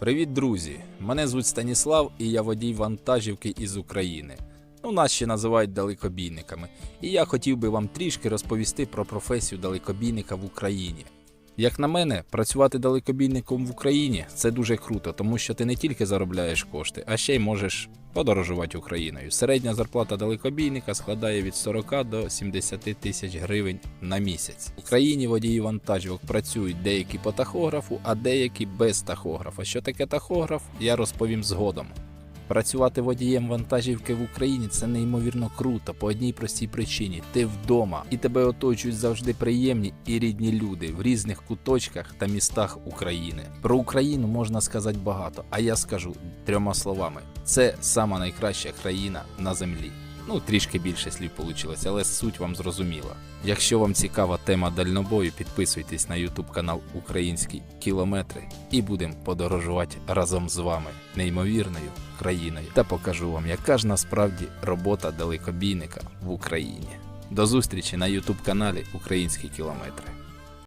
Привіт, друзі! Мене звуть Станіслав і я водій вантажівки із України. Ну, нас ще називають далекобійниками. І я хотів би вам трішки розповісти про професію далекобійника в Україні. Як на мене, працювати далекобійником в Україні це дуже круто, тому що ти не тільки заробляєш кошти, а ще й можеш подорожувати Україною. Середня зарплата далекобійника складає від 40 до 70 тисяч гривень на місяць. В Україні водії вантажівок працюють деякі по тахографу, а деякі без тахографа. Що таке тахограф, я розповім згодом. Працювати водієм вантажівки в Україні це неймовірно круто по одній простій причині: ти вдома і тебе оточують завжди приємні і рідні люди в різних куточках та містах України. Про Україну можна сказати багато, а я скажу трьома словами: це сама найкраща країна на землі. Ну, трішки більше слів вийшло, але суть вам зрозуміла. Якщо вам цікава тема дальнобою, підписуйтесь на YouTube канал Українські кілометри і будемо подорожувати разом з вами неймовірною країною та покажу вам, яка ж насправді робота далекобійника в Україні. До зустрічі на YouTube каналі Українські кілометри.